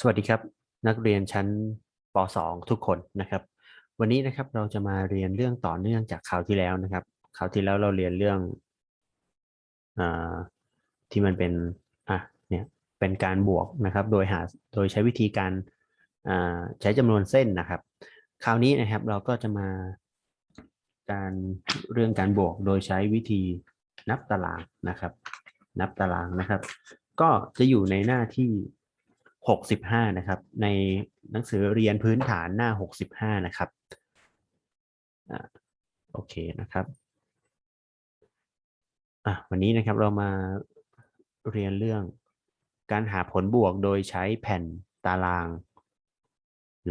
สวัสดีครับ นักเรียนชั้นป .2 ทุกคนนะครับ วันนี้นะครับเราจะมาเรียนเรื่องต่อเนื่องจากคราวที่แล้วนะครับคราวที่แล้วเราเรียนเรื่องอที่มันเป็นอะเนี่ยเป็นการบวกนะครับ โดยหาโดยใช้วิธีการใช้จำนวนเส้นนะครับ คราวนี้นะครับเราก็จะมาการเรื่องการบวกโดยใช้วิธีนับตารางนะครับ นับตารางนะครับ ก็จะอยู่ในหน้าที่ 65 นะครับ ในหนังสือเรียนพื้นฐานหน้า 65 นะครับอโอเคนะครับวันนี้นะครับเรามาเรียนเรื่องการหาผลบวกโดยใช้แผ่นตาราง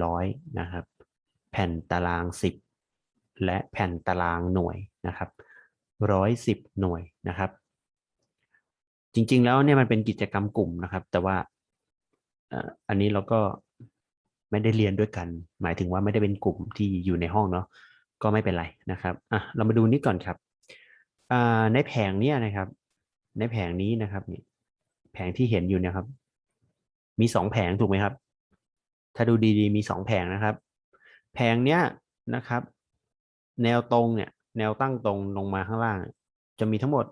ร้อยนะครับ แผ่นตาราง 10 และแผ่นตารางหน่วยนะครับร้อยสิบหน่วยนะครับ จริงๆแล้วเนี่ยมันเป็นกิจกรรมกลุ่มนะครับ แต่ว่า อันนี้เราก็ไม่ได้เรียนด้วยกัน หมายถึงว่าไม่ได้เป็นกลุ่มที่อยู่ในห้องเนาะก็ไม่เป็นไรนะครับอะเรามาดูนี้ก่อนครับในแผงเนี้ยนะครับ ในแผงนี้นะครับนี่แผงที่เห็นอยู่เนะครับ มีสองแผงถูกไหมครับ ถ้าดูดีๆมีสองแผงนะครับ แผงเนี้ยนะครับ แนวตรงเนี่ย แนวตั้งตรงลงมาข้างล่าง จะมีทั้งหมด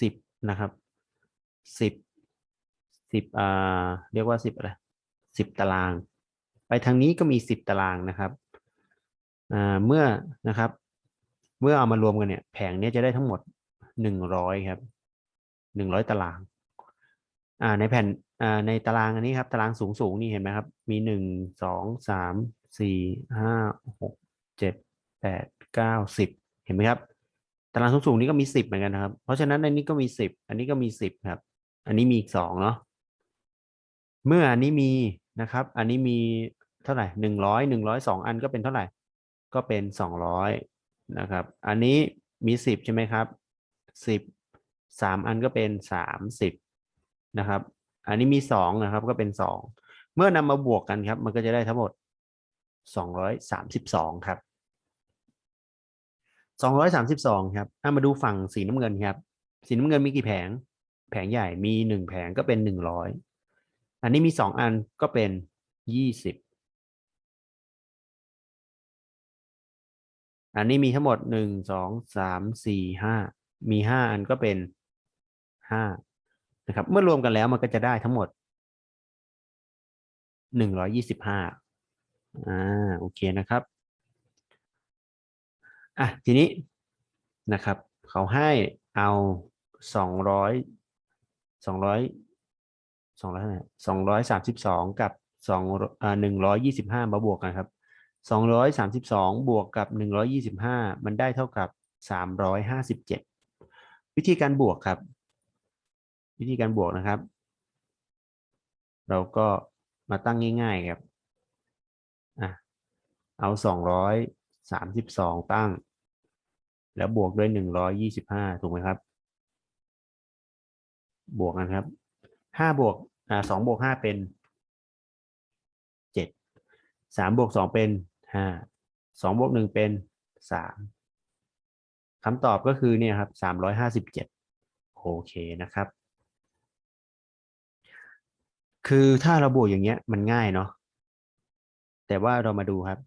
สิบนะครับสิบ สิบอ่าเรียกว่าสิบอะไรสิบตาราง ไปทางนี้ก็มีสิบตารางนะครับอ่าเมื่อนะครับ เมื่อเอามารวมกันเนี่ยแผงเนี้ยจะได้ทั้งหมดหนึ่งร้อยครับหนึ่งร้อยตารางอ่าในแผ่นอ่าในตารางอันนี้ครับ ตารางสูงสูงนี่เห็นไหมครับ มีหนึ่งสองสามสี่ห้าหกเจ็ดแปดเก้าสิบเห็นไหมครับ ตารางสูงสูงนี้ก็มีสิบเหมือนกันนะครับ เพราะฉะนั้นในนี้ก็มีสิบอันนี้ก็มีสิบครับ อันนี้มีอีกสองเนาะ เมื่ออันนี้มีนะครับ อันนี้มีเท่าไหร่หนึ่งร้อยหนึ่งร้อยสองอันก็เป็นเท่าไหร่ ก็เป็นสองร้อยนะครับ อันนี้มีสิบใช่ไหมครับสิบสามอันก็เป็นสามสิบนะครับ อันนี้มีสองนะครับก็เป็นสองเมื่อนำมาบวกกันครับ มันก็จะได้ทั้งหมดสองร้อยสามสิบสองครับสองร้อยสามสิบสองครับถ้ามาดูฝั่งสีน้ำเงินครับ สีน้ำเงินมีกี่แผง แผงใหญ่มีหนึ่งแผงก็เป็นหนึ่งร้อย อันนี้มีสองอันก็เป็นยี่สิบอันนี้มีทั้งหมดหนึ่งสองสามสี่ห้ามีห้าอันก็เป็นห้านะครับ เมื่อรวมกันแล้วมันก็จะได้ทั้งหมดหนึ่งร้อยี่สิบห้าอ่าโอเคนะครับอะทีนี้นะครับ เขาให้เอาสองร้อยสองร้อย สองร้อยสองร้อยสามสิบสองกับสองอ่าหนึ่งร้อยยี่สิบห้ามาบวกกันครับสองร้อยสามสิบสองบวกกับหนึ่งร้อยี่สิบห้ามันได้เท่ากับสามร้อยห้าสิบเจ็ดวิธีการบวกครับ วิธีการบวกนะครับ เราก็มาตั้งง่าย ๆครับอะเอาสองร้อยสามสิบสองตั้ง แล้วบวกด้วยหนึ่งร้อยยี่สิบห้าถูกไหมครับ บวกกันครับห้าบวก อ่าสองบวกห้าเป็นเจ็ดสามบวกสองเป็นห้าสองบวกหนึ่งเป็นสามคำตอบก็คือเนี่ยครับสามร้อยห้าสิบเจ็ดโอเคนะครับ คือถ้าเราบวกอย่างเงี้ยมันง่ายเนาะแต่ว่าเรามาดูครับ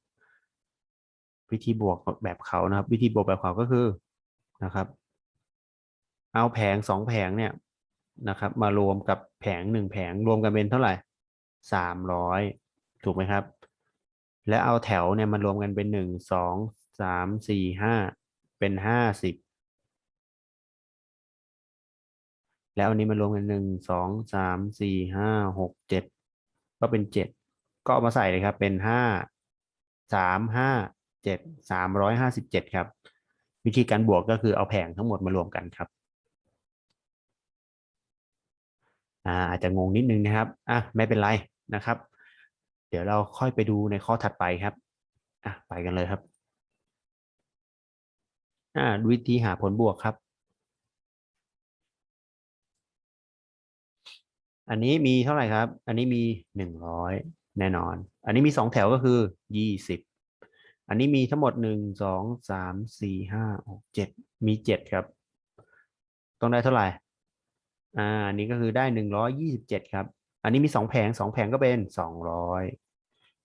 วิธีบวกแบบเขานะครับ วิธีบวกแบบเขาก็คือนะครับ เอาแผงสองแผงเนี่ย นะครับ มารวมกับแผงหนึ่งแผงรวมกันเป็นเท่าไหร่สามร้อยถูกไหมครับ และเอาแถวเนี่ยมารวมกันเป็นหนึ่งสองสามสี่ห้าเป็นห้าสิบแล้วอันนี้มารวมกันหนึ่งสองสามสี่ห้าหกเจ็ดก็เป็นเจ็ดก็เอามาใส่เลยครับเป็นห้าสามห้าเจ็ดสามร้อยห้าสิบเจ็ดครับ วิธีการบวกก็คือเอาแผงทั้งหมดมารวมกันครับ อ่าอาจจะงงนิดนึงนะครับอะไม่เป็นไรนะครับ เดี๋ยวเราค่อยไปดูในข้อถัดไปครับอะไปกันเลยครับอ่าวิธีหาผลบวกครับ อันนี้มีเท่าไหร่ครับ อันนี้มีหนึ่งร้อยแน่นอน อันนี้มีสองแถวก็คือยี่สิบอันนี้มีทั้งหมดหนึ่งสองสามสี่ห้าหกเจ็ดมีเจ็ดครับ ต้องได้เท่าไหร่ อ่าอันนี้ก็คือได้หนึ่งร้อยยี่สิบเจ็ดครับ อันนี้มีสองแผงสองแผงก็เป็นสองร้อย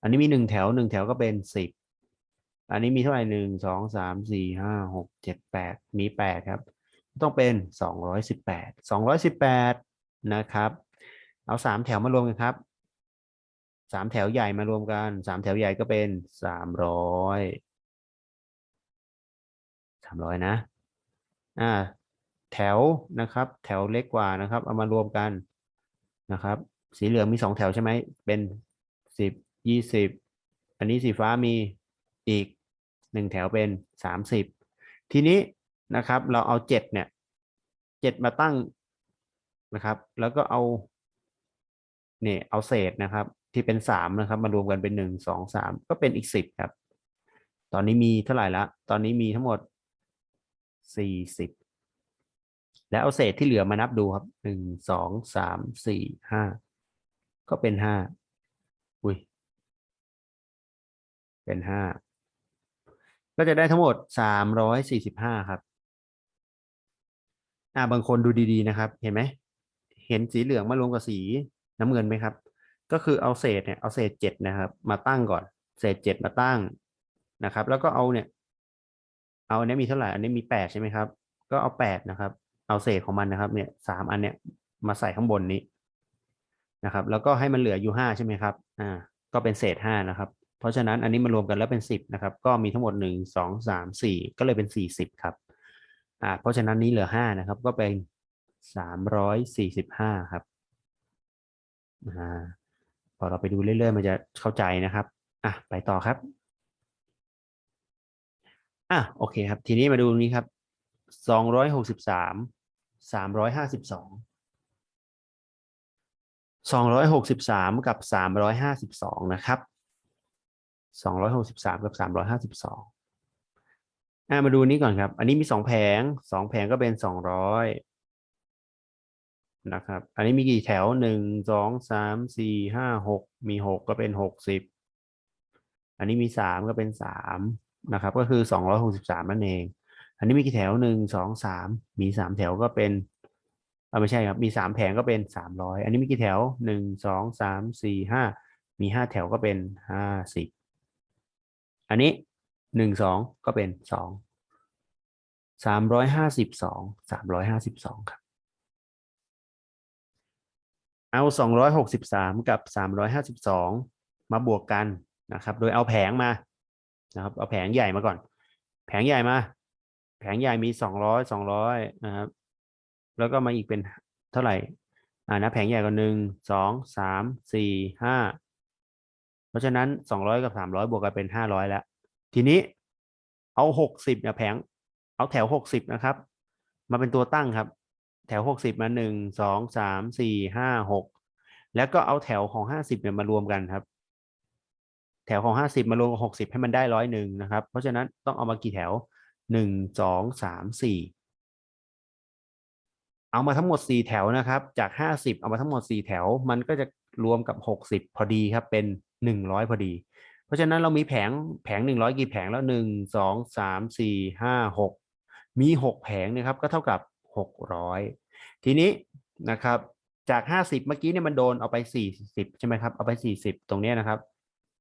อันนี้มีหนึ่งแถวหนึ่งแถวก็เป็นสิบอันนี้มีเท่าไหร่หนึ่งสองสามสี่ห้าหกเจ็ดแปดมีแปดครับ ต้องเป็นสองร้อยสิบแปดสองร้อยสิบแปดนะครับ เอาสามแถวมารวมกันครับสามแถวใหญ่มารวมกันสามแถวใหญ่ก็เป็นสามร้อยสามร้อยนะ อ่า แถวนะครับ แถวเล็กกว่านะครับ เอามารวมกันนะครับ สีเหลืองมีสองแถวใช่ไหมเป็นสิบยี่สิบอันนี้สีฟ้ามีอีกหนึ่งแถวเป็นสามสิบทีนี้นะครับ เราเอาเจ็ดเนี่ยเจ็ดมาตั้งนะครับ แล้วก็เอาเนี่ยเอาเศษนะครับ ที่เป็นสามนะครับ มารวมกันเป็นหนึ่งสองสามก็เป็นอีกสิบครับ ตอนนี้มีเท่าไหร่ละ ตอนนี้มีทั้งหมดสี่สิบ แล้วเอาเศษที่เหลือมานับดูครับหนึ่งสองสามสี่ห้าก็เป็นห้าอุ้ยเป็นห้าก็จะได้ทั้งหมดสามร้อยสี่สิบห้าครับอ่าบางคนดูดีๆนะครับ เห็นไหมเห็นสีเหลืองมารวมกับสีน้ำเงินไหมครับ ก็คือเอาเศษเนี่ยเอาเศษเจ็ดนะครับ มาตั้งก่อน เศษเจ็ดมาตั้งนะครับ แล้วก็เอาเนี่ย เอาอันนี้มีเท่าไหร่อันนี้มีแปดใช่ไหมครับ ก็เอาแปดนะครับ เอาเศษของมันนะครับ เนี่ยสามอันเนี่ยมาใส่ข้างบนนี้นะครับ แล้วก็ให้มันเหลืออยู่ห้าใช่ไหมครับ อ่า ก็เป็นเศษห้านะครับ เพราะฉะนั้นอันนี้มารวมกันแล้วเป็นสิบนะครับ ก็มีทั้งหมดหนึ่งสองสามสี่ก็เลยเป็นสี่สิบครับ อ่า เพราะฉะนั้นนี้เหลือห้านะครับ ก็เป็นสามร้อยสี่สิบห้าครับ อ่า พอเราไปดูเรื่อยๆ มันจะเข้าใจนะครับ อะ ไปต่อครับ อะ โอเคครับ ทีนี้มาดูนี้ครับสองร้อยหกสิบสาม สามร้อยห้าสิบสองสองร้อยหกสิบสามกับสามร้อยห้าสิบสองนะครับสองร้อยหกสิบสามกับสามร้อยห้าสิบสองอ่ามาดูนี้ก่อนครับ อันนี้มีสองแผงสองแผงก็เป็นสองร้อยนะครับ อันนี้มีกี่แถวหนึ่งสองสามสี่ห้าหกมีหกก็เป็นหกสิบอันนี้มีสามก็เป็นสามนะครับ ก็คือสองร้อยหกสิบสามนั่นเอง อันนี้มีกี่แถวหนึ่งสองสามมีสามแถวก็เป็นเออไม่ใช่ครับมีสามแผงก็เป็นสามร้อยอันนี้มีกี่แถวหนึ่งสองสามสี่ห้ามีห้าแถวก็เป็นห้าสิบอันนี้หนึ่งสองก็เป็นสองสามร้อยห้าสิบสองสามร้อยห้าสิบสองครับเอาสองร้อยหกสิบสามกับสามร้อยห้าสิบสองมาบวกกันนะครับ โดยเอาแผงมานะครับ เอาแผงใหญ่มาก่อน แผงใหญ่มา แผงใหญ่มีสองร้อยสองร้อยนะครับ แล้วก็มาอีกเป็นเท่าไหร่ อ่านะแผงใหญ่กว่าหนึ่งสองสามสี่ห้าเพราะฉะนั้นสองร้อยกับสามร้อยบวกกันเป็นห้าร้อยแล้ว ทีนี้เอาหกสิบเนี่ยแผง เอาแถวหกสิบนะครับ มาเป็นตัวตั้งครับ แถวหกสิบมาหนึ่งสองสามสี่ห้าหกแล้วก็เอาแถวของห้าสิบเนี่ยมารวมกันครับ แถวของห้าสิบมารวมกับหกสิบให้มันได้ร้อยหนึ่งนะครับ เพราะฉะนั้นต้องเอามากี่แถว หนึ่งสองสามสี่เอามาทั้งหมดสี่แถวนะครับ จากห้าสิบเอามาทั้งหมดสี่แถว มันก็จะรวมกับหกสิบพอดีครับ เป็นหนึ่งร้อยพอดี เพราะฉะนั้นเรามีแผงแผงหนึ่งร้อยกี่แผงแล้วหนึ่งสองสามสี่ห้าหกมีหกแผงนะครับ ก็เท่ากับหกร้อยทีนี้นะครับจากห้าสิบเมื่อกี้เนี่ยมันโดนเอาไปสี่สิบใช่ไหมครับ เอาไปสี่สิบตรงนี้นะครับ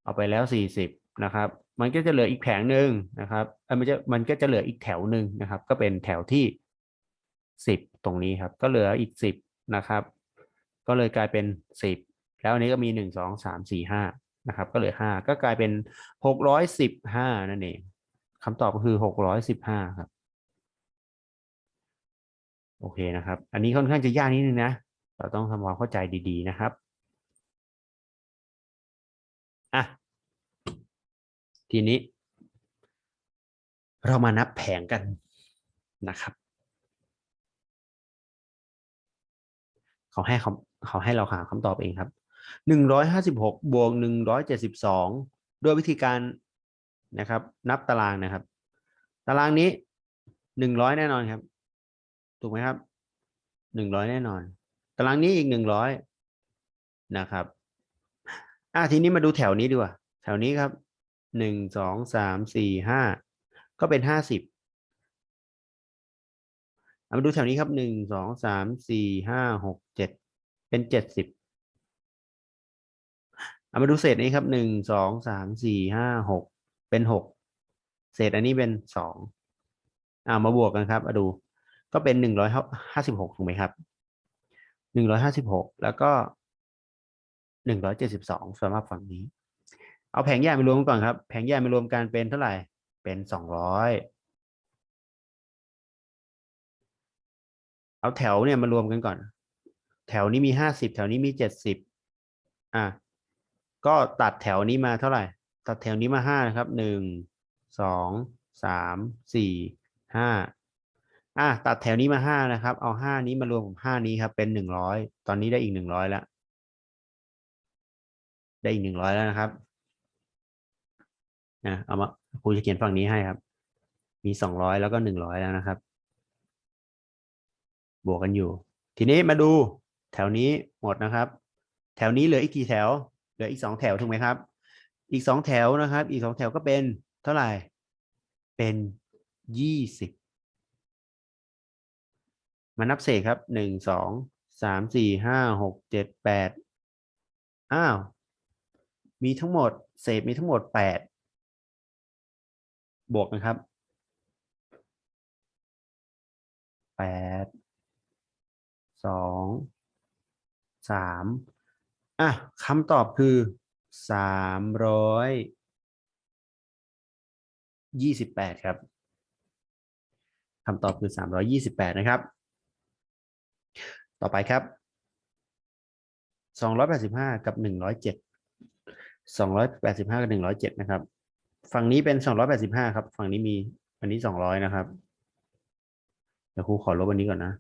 เอาไปแล้วสี่สิบ นะครับ มันก็จะเหลืออีกแผงหนึ่งนะครับมันจะมันก็จะเหลืออีกแถวหนึ่งนะครับ ก็เป็นแถวที่สิบตรงนี้ครับ ก็เหลืออีกสิบนะครับ ก็เลยกลายเป็นสิบแล้วอันนี้ก็มีหนึ่งสองสามสี่ห้านะครับ ก็เหลือห้าก็กลายเป็นหกร้อยสิบห้านั่นเองคำตอบก็คือหกร้อยสิบห้าครับโอเคนะครับ อันนี้ค่อนข้างจะยากนิดนึงนะ เราต้องทำความเข้าใจดีๆนะครับ อะ ทีนี้ เรามานับแผงกันนะครับเขาให้เขาเขาให้เราหาคำตอบเองครับหนึ่งร้อยห้าสิบหกบวกหนึ่งร้อยเจ็ดสิบสองด้วยวิธีการนะครับ นับตารางนะครับ ตารางนี้หนึ่งร้อยแน่นอนครับ ถูกไหมครับหนึ่งร้อยแน่นอน ตารางนี้อีกหนึ่งร้อยนะครับอะทีนี้มาดูแถวนี้ดีกว่า แถวนี้ครับ หนึ่งสองสามสี่ห้าก็เป็นห้าสิบมาดูแถวนี้ครับหนึ่งสองสามสี่ห้าหกเจ็ดเป็นเจ็ดสิบเอามาดูเศษนี้ครับหนึ่งสองสามสี่ห้าหกเป็นหกเศษอันนี้เป็นสองเอามาบวกกันครับมาดูก็เป็นหนึ่งร้อยห้าสิบหกถูกไหมครับหนึ่งร้อยห้าสิบหกแล้วก็หนึ่งร้อยเจ็ดสิบสองสำหรับฝั่งนี้ เอาแผงใหญ่มารวมกันก่อนครับ แผงใหญ่มารวมกันเป็นเท่าไหร่ เป็นสองร้อยเอาแถวเนี่ยมารวมกันก่อน แถวนี้มีห้าสิบแถวนี้มีเจ็ดสิบอะก็ตัดแถวนี้มาเท่าไหร่ ตัดแถวนี้มาห้านะครับหนึ่งสองสามสี่ห้าอะตัดแถวนี้มาห้านะครับ เอาห้านี้มารวมกับห้านี้ครับ เป็นหนึ่งร้อยตอนนี้ได้อีกหนึ่งร้อยแล้ว ได้อีกหนึ่งร้อยแล้วนะครับ นะเอามาครูจะเขียนฝั่งนี้ให้ครับ มีสองร้อยแล้วก็หนึ่งร้อยแล้วนะครับ บวกกันอยู่ ทีนี้มาดูแถวนี้หมดนะครับ แถวนี้เหลืออีกกี่แถว เหลืออีกสองแถวถูกไหมครับ อีกสองแถวนะครับ อีกสองแถวก็เป็นเท่าไหร่ เป็นยี่สิบมานับเศษครับหนึ่งสองสามสี่ห้าหกเจ็ดแปดอ้าว มีทั้งหมด เศษมีทั้งหมดแปด บวกนะครับแปดสองสามอะคำตอบคือสามร้อยยี่สิบแปดครับคำตอบคือสามร้อยยี่สิบแปดนะครับ ต่อไปครับสองร้อยแปดสิบห้ากับหนึ่งร้อยเจ็ดสองร้อยแปดสิบห้ากับหนึ่งร้อยเจ็ดนะครับ ฝั่งนี้เป็นสองร้อยแปดสิบห้าครับ ฝั่งนี้มีอันนี้สองร้อยนะครับ เดี๋ยวครูขอลบอันนี้ก่อนนะ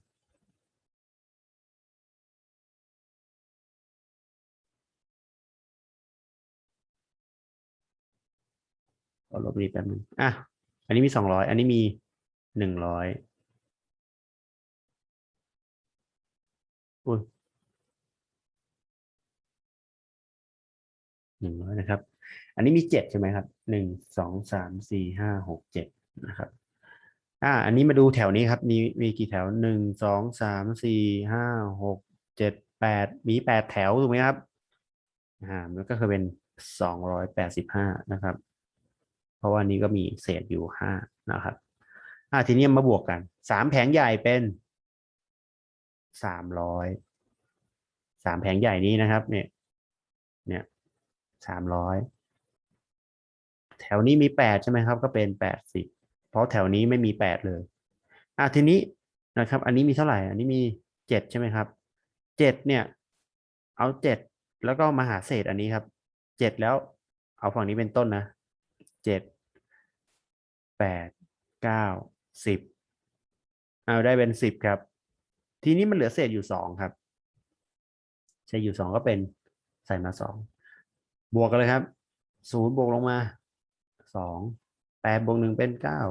ขอลบนี้แป๊บนึงอะ อันนี้มีสองร้อย อันนี้มีหนึ่งร้อยอุ้ยหนึ่งร้อยนะครับ อันนี้มีเจ็ดใช่ไหมครับหนึ่งสองสามสี่ห้าหกเจ็ดนะครับอ่าอันนี้มาดูแถวนี้ครับ มีมีกี่แถวหนึ่งสองสามสี่ห้าหกเจ็ดแปดมีแปดแถวถูกไหมครับอ่ามันก็คือเป็นสองร้อยแปดสิบห้านะครับ เพราะว่านี้ก็มีเศษอยู่ห้านะครับอ่าทีนี้มาบวกกันสามแผงใหญ่เป็นสามร้อยสามแผงใหญ่นี้นะครับ เนี่ย เนี่ยสามร้อย แถวนี้มีแปดใช่ไหมครับ ก็เป็นแปดสิบเพราะแถวนี้ไม่มีแปดเลยอ่าทีนี้นะครับ อันนี้มีเท่าไหร่ อันนี้มีเจ็ดใช่ไหมครับเจ็ดเนี่ย เอาเจ็ดแล้วก็มาหาเศษอันนี้ครับเจ็ดแล้ว เอาฝั่งนี้เป็นต้นนะเจ็ดแปดเก้าสิบเอาได้เป็นสิบครับ ทีนี้มันเหลือเศษอยู่สองครับ เศษอยู่สองก็เป็นใส่มาสองบวกกันเลยครับศูนย์บวกลงมา สองแปดบวกหนึ่งเป็นเก้า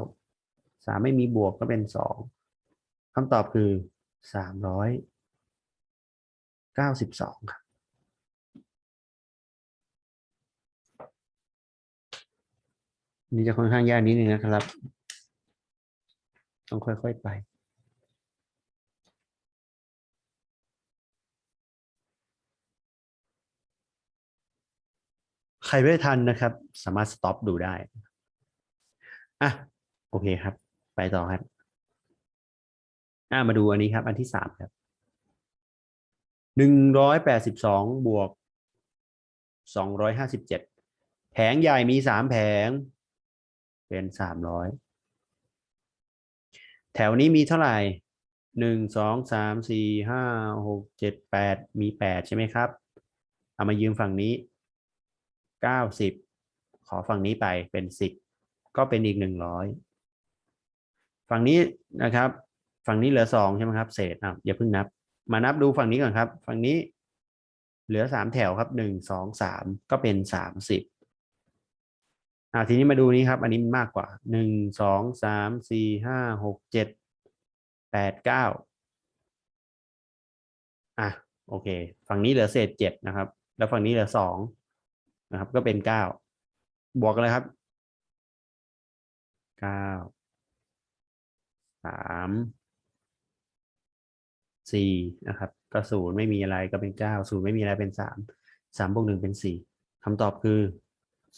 สามไม่มีบวกก็เป็นสองคำตอบคือสามร้อยเก้าสิบสองครับนี่จะค่อนข้างยากนิดนึงนะครับ ต้องค่อยๆไป ใครไม่ทันนะครับ สามารถสต็อปดูได้อะโอเคครับ ไปต่อครับอะมาดูอันนี้ครับ อันที่สามครับหนึ่งร้อยแปดสิบสองบวกสองร้อยห้าสิบเจ็ดแผงใหญ่มีสามแผง เป็นสามร้อยแถวนี้มีเท่าไหร่หนึ่งสองสามสี่ห้าหกเจ็ดแปดมีแปดใช่ไหมครับ เอามายืมฝั่งนี้ เก้าสิบขอฝั่งนี้ไปเป็นสิบก็เป็นอีกหนึ่งร้อยฝั่งนี้นะครับ ฝั่งนี้เหลือสองใช่ไหมครับ เศษอะอย่าเพิ่งนับ มานับดูฝั่งนี้ก่อนครับ ฝั่งนี้เหลือสามแถวครับหนึ่งสองสามก็เป็นสามสิบอ่าทีนี้มาดูนี้ครับ อันนี้มันมากกว่าหนึ่งสองสามสี่ห้าหกเจ็ดแปดเก้าอะโอเค ฝั่งนี้เหลือเศษเจ็ดนะครับ แล้วฝั่งนี้เหลือสอง นะครับ ก็เป็นเก้าบวกกันเลยครับเก้าสามสี่นะครับ ก็ศูนย์ไม่มีอะไรก็เป็นเก้าศูนย์ไม่มีอะไรเป็นสามสามบวกหนึ่งเป็นสี่คำตอบคือ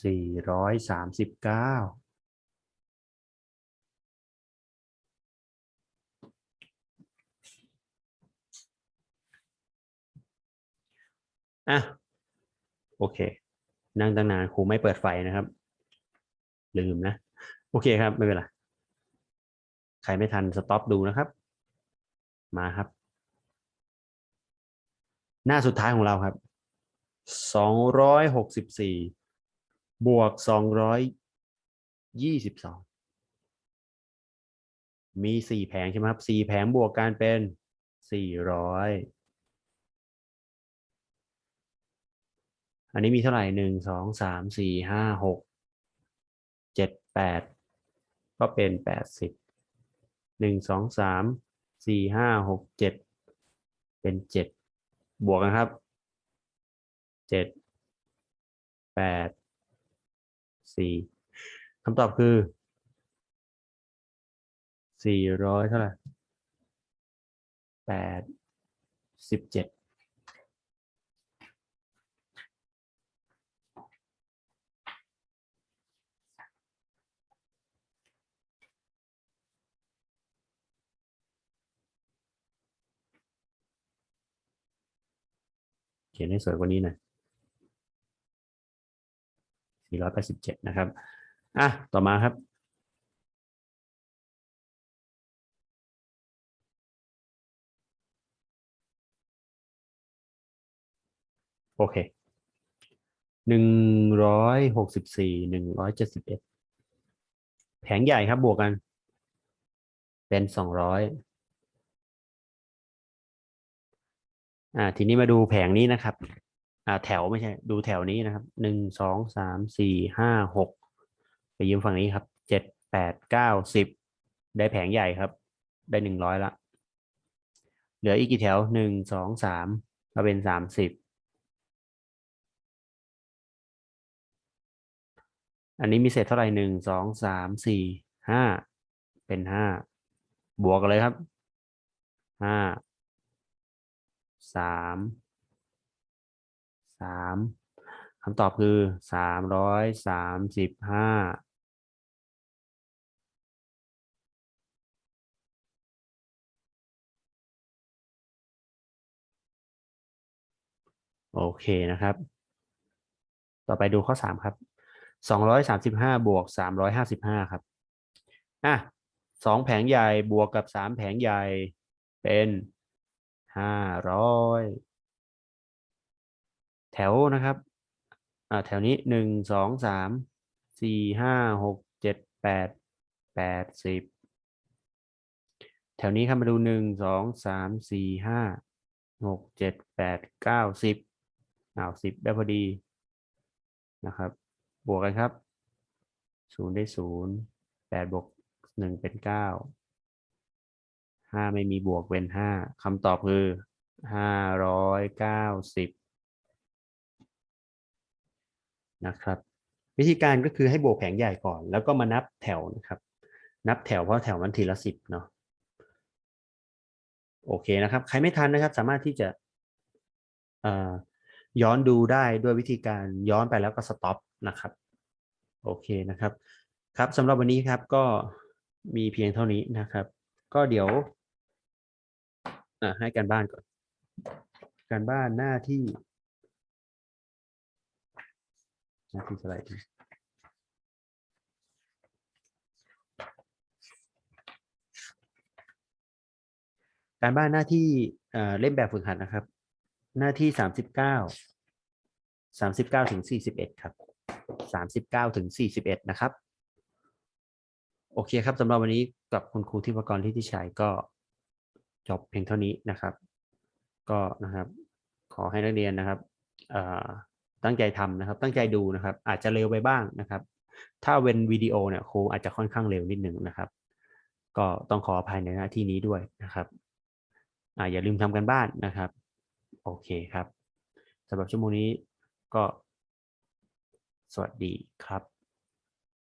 สี่ร้อยสามสิบเก้าอะโอเค นั่งตั้งนานครูไม่เปิดไฟนะครับ ลืมนะ โอเคครับ ไม่เป็นไร ใครไม่ทันสต็อปดูนะครับ มาครับ หน้าสุดท้ายของเราครับสองร้อยหกสิบสี่บวกสองร้อยยี่สิบสองมีสี่แผงใช่ไหมครับสี่แผงบวกกันเป็นสี่ร้อย อันนี้มีเท่าไหร่หนึ่งสองสามสี่ห้าหกเจ็ดแปดก็เป็นแปดสิบหนึ่งสองสามสี่ห้าหกเจ็ดเป็นเจ็ดบวกกันครับเจ็ดแปดสี่คำตอบคือสี่ร้อยเท่าไหร่แปดสิบเจ็ด ขียนให้สวยกว่านี้หน่อย487 นะครับ อะ ต่อมาครับ โอเคหนึ่งร้อยหกสิบสี่หนึ่งร้อยเจ็ดสิบเอ็ดแผงใหญ่ครับบวกกัน เป็นส อ่าทีนี้มาดูแผงนี้นะครับ อ่าแถวไม่ใช่ ดูแถวนี้นะครับหนึ่งสองสามสี่ห้าหกไปยืมฝั่งนี้ครับเจ็ดแปดเก้าสิบได้แผงใหญ่ครับ ได้หนึ่งร้อยละเหลืออีกกี่แถวหนึ่งสองสามก็เป็นสามสิบอันนี้มีเศษเท่าไหร่หนึ่งสองสามสี่ห้าเป็นห้าบวกกันเลยครับห้า สามสามคำตอบคือสามร้อยสามสิบห้าโอเคนะครับ ต่อไปดูข้อสามครับสองร้อยสามสิบห้าบวกสามร้อยห้าสิบห้าครับอะสองแผงใหญ่บวกกับสามแผงใหญ่เป็น ห้าร้อยแถวนะครับแถวนี้หนึ่งสองสามสี่ห้าหกเจ็ดแปดแปดสิบแถวนี้ครับมาดูหนึ่งสองสามสี่ห้าหกเจ็ดแปดเก้าสิบอ้าวสิบได้พอดีนะครับบวกกันครับศูนย์ได้ศูนย์แปดบวกหนึ่งเป็นเก้า ห้าไม่มีบวกเป็นห้าคำตอบคือห้าร้อยเก้าสิบนะครับ วิธีการก็คือให้บวกแผงใหญ่ก่อน แล้วก็มานับแถวนะครับ นับแถวเพราะแถวมันทีละสิบเนาะโอเคนะครับ ใครไม่ทันนะครับ สามารถที่จะย้อนดูได้ด้วยวิธีการย้อนไปแล้วก็สต็อปนะครับ โอเคนะครับ ครับสำหรับวันนี้ครับก็มีเพียงเท่านี้นะครับ ก็เดี๋ยว อ่าให้การบ้านก่อน การบ้านหน้าที่ หน้าที่เท่าไร่การบ้านหน้าที่เล่มแบบฝึกหัดนะครับ หน้าที่สามสิบเก้าสามสิบเก้าถึงสี่สิบเอ็ดครับสามสิบเก้าถึงสี่สิบเอ็ดนะครับ โอเคครับสำหรับวันนี้กับคุณครูที่ประกรณ์ที่ที่ชัยก็ จบเพียงเท่านี้นะครับ ก็นะครับ ขอให้นักเรียนนะครับตั้งใจทำนะครับ ตั้งใจดูนะครับ อาจจะเร็วไปบ้างนะครับ ถ้าเว้นวิดีโอเนี่ยครูอาจจะค่อนข้างเร็วนิดหนึ่งนะครับ ก็ต้องขออภัยในหน้าที่นี้ด้วยนะครับออย่าลืมทำกันบ้านนะครับ โอเคครับสำหรับชั่วโมงนี้ก็สวัสดีครับ